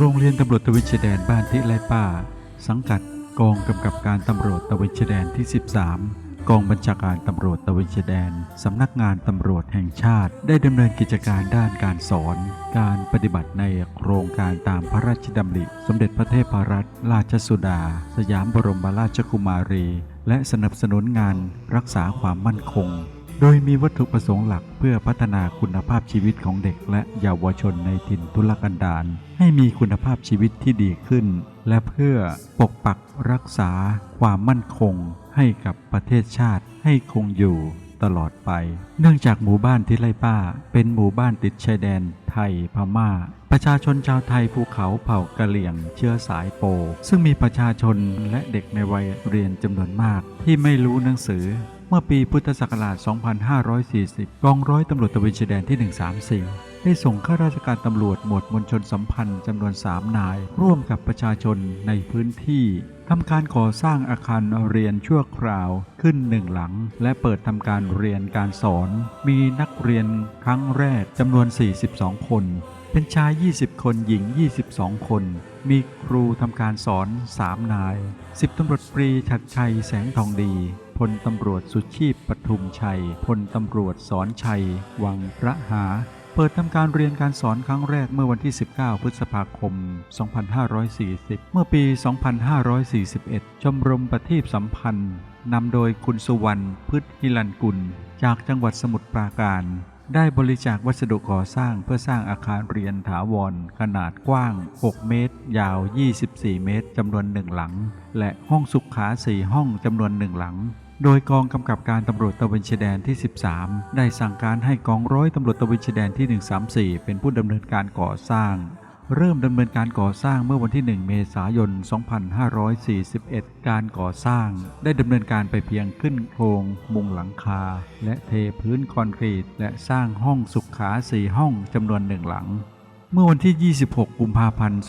โรงเรียนตำรวจตะเวนชายแดนบ้านทิไลป้า สังกัดกองกำกับการตำรวจตะเวนชายแดนที่ 13 กองบัญชาการตำรวจตะเวนชายแดน สำนักงานตำรวจแห่งชาติ ได้ดำเนินกิจการด้านการสอน การปฏิบัติในโครงการตามพระราชดำริ สมเด็จพระเทพรัตนราชสุดา สยามบรมราชกุมารี และสนับสนุนงานรักษาความมั่นคง โดยมีวัตถุประสงค์หลักเพื่อพัฒนาคุณภาพชีวิตของเด็กและเยาวชนในถิ่นทุรกันดารให้มีคุณภาพชีวิตที่ดีขึ้น และเพื่อปกปักรักษาความมั่นคง ให้กับประเทศชาติให้คงอยู่ตลอดไป เนื่องจากหมู่บ้านที่ไร่ป้า เป็นหมู่บ้านติดชายแดนไทยพม่า ประชาชนชาวไทยภูเขาเผ่ากะเหลี่ยงเชื้อสายโป ซึ่งมีประชาชนและเด็กในวัยเรียนจำนวนมากที่ไม่รู้หนังสือ เมื่อปีพุทธศักราช 2540 กองร้อยตำรวจตะเวนชายแดนที่ 134 ได้ส่งข้าราชการตำรวจหมวดมณฑลสัมพันธ์จำนวน 3 นาย ร่วมกับประชาชนในพื้นที่ทำการก่อสร้างอาคารเรียนชั่วคราวขึ้นหนึ่งหลัง และเปิดทำการเรียนการสอน มีนักเรียนครั้งแรกจำนวน 42 คน เป็นชาย 20 คนหญิง 22 คน มีครูทำการสอน 3 นาย 10ตำรวจปรีชัดชัยแสงทองดี พลตำรวจสุชีพปทุมชัย พลตำรวจสอนชัย วังพระหา เปิดทำการเรียนการสอนครั้งแรกเมื่อวันที่ 19 พฤษภาคม 2540 เมื่อปี 2541 ชมรมประทีปสัมพันธ์นำโดยคุณสุวรรณพฤทธิฮิลันกุล จากจังหวัดสมุทรปราการได้บริจาควัสดุก่อสร้างเพื่อสร้างอาคารเรียนถาวร ขนาดกว้าง 6 เมตร ยาว 24 เมตร จำนวนหนึ่งหลัง และห้องสุขาสี่ห้องจำนวนหนึ่งหลัง โดยกองกำกับการตำรวจตระเวนชายแดนที่ 13 ได้สั่งการให้กองร้อยตำรวจตระเวนชายแดนที่ 134 เป็นผู้ดำเนินการก่อสร้าง เริ่มดำเนินการก่อสร้างเมื่อวันที่ 1 เมษายน 2541 การก่อสร้าง ได้ดำเนินการไปเพียงขึ้นโครงมุงหลังคา และเทพื้นคอนกรีต และสร้างห้องสุขาสี่ห้องจำนวนหนึ่งหลัง เมื่อวันที่ 26 กุมภาพันธ์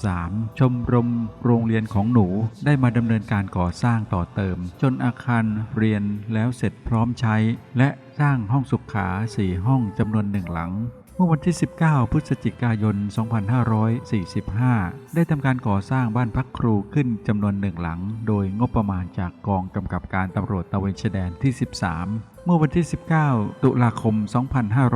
2543 ชมรมโรงเรียนของหนูได้มาดำเนินการก่อสร้างต่อเติม จนอาคารเรียนแล้วเสร็จพร้อมใช้ และสร้างห้องสุขาสี่ห้องจำนวนหนึ่งหลัง เมื่อวันที่ 19 พฤศจิกายน 2545 ได้ทำการก่อสร้างบ้านพักครูขึ้นจำนวนหนึ่งหลัง โดยงบประมาณจากกองกำกับการตำรวจตะเวนชายแดนที่ 13 เมื่อวันที่ 19 ตุลาคม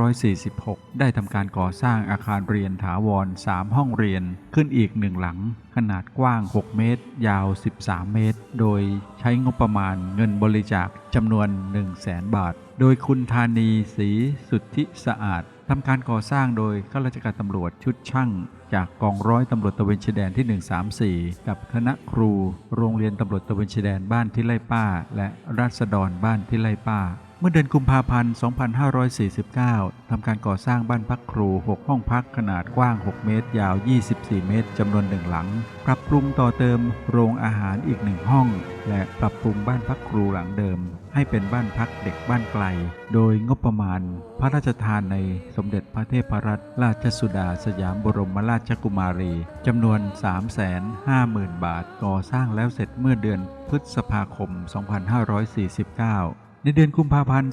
2546 ได้ทำการก่อสร้างอาคารเรียนถาวร 3 ห้องเรียนขึ้นอีกหนึ่งหลัง ขนาดกว้าง 6 เมตร ยาว 13 เมตร โดยใช้งบประมาณเงินบริจาคจำนวน 1 0 0 0 0แสนบาท โดยคุณธานีศรีสุทธิสะอาด ทำการก่อสร้างโดยข้าราชการตำรวจชุดช่าง จากกองร้อยตำรวจตระเวนชายแดนที่ 134 กับคณะครู โรงเรียนตำรวจตระเวนชายแดนบ้านที่ไร่ป้า และราษฎรบ้านที่ไร่ป้า มื่อเดือนกุมภาพันธ์ 2549 ทำการก่อสร้างบ้านพักครู 6 ห้องพักขนาดกว้าง 6 เมตร ยาว 24 เมตร จำนวนหนึ่งหลัง ปรับปรุงต่อเติมโรงอาหารอีกหนึ่งห้อง และปรับปรุงบ้านพักครูหลังเดิม ให้เป็นบ้านพักเด็กบ้านไกล โดยงบประมาณ พระราชทานในสมเด็จพระเทพรัตนราชสุดาสยามบรมราชกุมารีจำนวน 350,000 บาท ก่อสร้างแล้วเสร็จเมื่อเดือนพฤษภาคม 2549 ในเดือนกุมภาพันธ์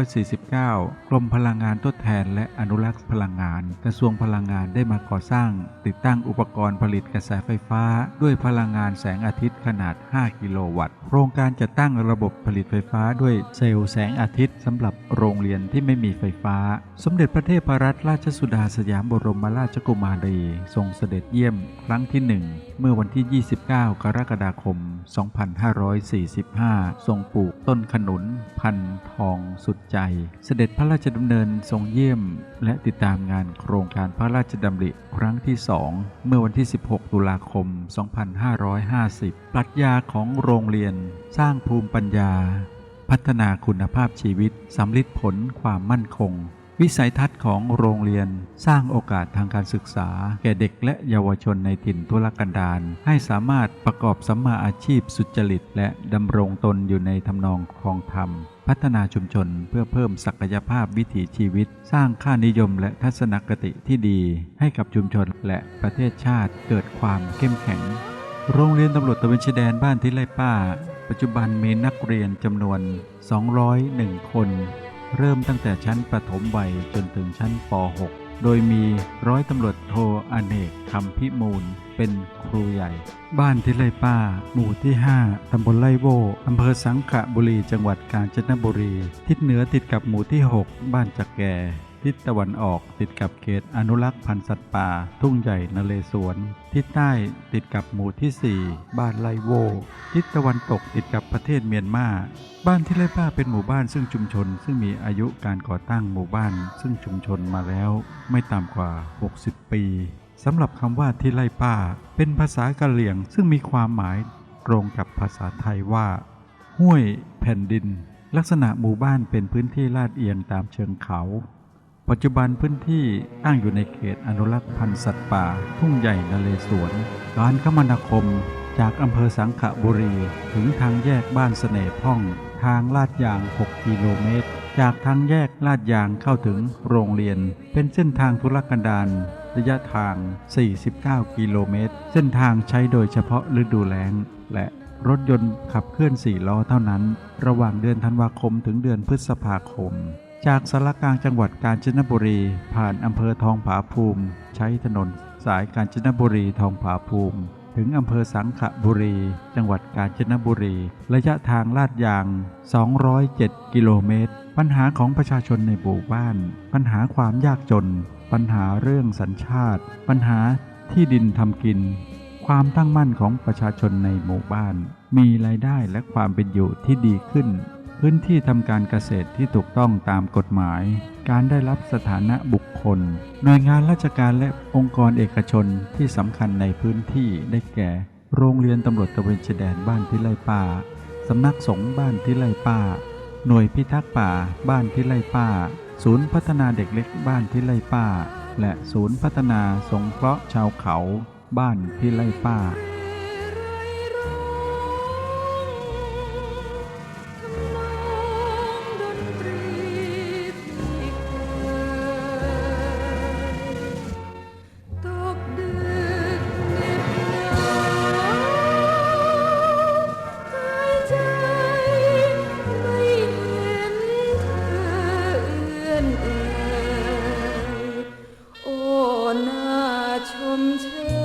2549 กรมพลังงานทดแทนและอนุรักษ์พลังงาน กระทรวงพลังงานได้มาก่อสร้าง ติดตั้งอุปกรณ์ผลิตกระแสไฟฟ้า ด้วยพลังงานแสงอาทิตย์ขนาด 5 กิโลวัตต์ โครงการจะตั้งระบบผลิตไฟฟ้าด้วยเซลล์แสงอาทิตย์สำหรับโรงเรียนที่ไม่มีไฟฟ้า สมเด็จพระเทพรัตนราชสุดาสยามบรมราชกุมารี ทรงเสด็จเยี่ยมครั้งที่หนึ่งเมื่อวันที่ 29 กรกฎาคม 2545 ทรงปลูกต้นขนุนพันทองสุดใจ เสด็จพระราชดำเนินทรงเยี่ยม และติดตามงานโครงการพระราชดำริครั้งที่สองเมื่อวันที่ 16 ตุลาคม 2550 ปรัชญาของโรงเรียนสร้างภูมิปัญญา พัฒนาคุณภาพชีวิตสำลิดผลความมั่นคง วิสัยทัศน์ของโรงเรียนสร้างโอกาสทางการศึกษา แก่เด็กและเยาวชนในถิ่นทุรกันดารให้สามารถประกอบสัมมาอาชีพสุจริต และดำรงตนอยู่ในทำนองครองธรรม พัฒนาชุมชนเพื่อเพิ่มศักยภาพวิถีชีวิต สร้างค่านิยมและทัศนคติที่ดี ให้กับชุมชนและประเทศชาติเกิดความเข้มแข็ง โรงเรียนตำรวจตระเวนชายแดนบ้านที่ไร่ป้า ปัจจุบันมีนักเรียนจำนวน 201 คน เริ่มตั้งแต่ชั้นประถมวัยจนถึงชั้นป .6 โดยมีร้อยตำรวจโทอเนกคำพิมูล เป็นครูใหญ่ บ้านที่ไร่ป้า หมู่ที่ 5 ตำบลไร่โวอำเภอสังขบุรี จังหวัดกาญจนบุรี ทิศเหนือติดกับหมู่ที่ 6 บ้านจักแก่ ทิศตะวันออกติดกับเขตอนุรักษ์พันธุ์สัตว์ป่า ทุ่งใหญ่นเรศวร ทิศใต้ติดกับหมู่ที่ 4 บ้านไร่โว ทิศตะวันตกติดกับประเทศเมียนมาบ้านที่ไร่ป้าเป็นหมู่บ้านซึ่งชุมชน ซึ่งมีอายุการก่อตั้งหมู่บ้าน ซึ่งชุมชนมาแล้ว ไม่ต่ำกว่า 60 ปีสำหรับคำว่าที่ไร่ป้า เป็นภาษากะเหรี่ยง ซึ่งมีความหมายตรงกับภาษาไทยว่า ห้วยแผ่นดิน ลักษณะหมู่บ้านเป็นพื้นที่ลาดเอียงตามเชิงเขา ปัจจุบันพื้นที่ตั้งอยู่ในเขตอนุรักษ์พันธุ์สัตว์ป่า ทุ่งใหญ่นเรศวรการคมนาคมจากอำเภอสังขบุรี ถึงทางแยกบ้านเสน่ห์พ่อง ทางลาดยาง 6 กิโลเมตร จากทางแยกลาดยางเข้าถึงโรงเรียน เป็นเส้นทางทุรกันดารระยะทาง 49 กิโลเมตร เส้นทางใช้โดยเฉพาะฤดูแล้ง และรถยนต์ขับเคลื่อน 4 ล้อเท่านั้น ระหว่างเดือนธันวาคมถึงเดือนพฤษภาคม จากสารกลางจังหวัดกาญจนบุรี ผ่านอำเภอทองผาภูมิ ใช้ถนนสายกาญจนบุรีทองผาภูมิ ถึงอำเภอสังขบุรี จังหวัดกาญจนบุรี ระยะทางลาดยาง 207 กิโลเมตร ปัญหาของประชาชนในหมู่บ้าน ปัญหาความยากจน ปัญหาเรื่องสัญชาติ ปัญหาที่ดินทำกิน ความตั้งมั่นของประชาชนในหมู่บ้าน มีรายได้และความเป็นอยู่ที่ดีขึ้น พื้นที่ทำการเกษตรที่ถูกต้องตามกฎหมาย การได้รับสถานะบุคคล หน่วยงานราชการและองค์กรเอกชนที่สำคัญในพื้นที่ได้แก่ โรงเรียนตำรวจตะเวนชายแดนบ้านที่ไร่ป้าสำนักสงฆ์บ้านที่ไร่ป้าหน่วยพิทักษ์ป่าบ้านที่ไร่ป้าศูนย์พัฒนาเด็กเล็กบ้านที่ไร่ป้าและศูนย์พัฒนาสงเคราะห์ชาวเขา บ้านที่ไร่ป้า through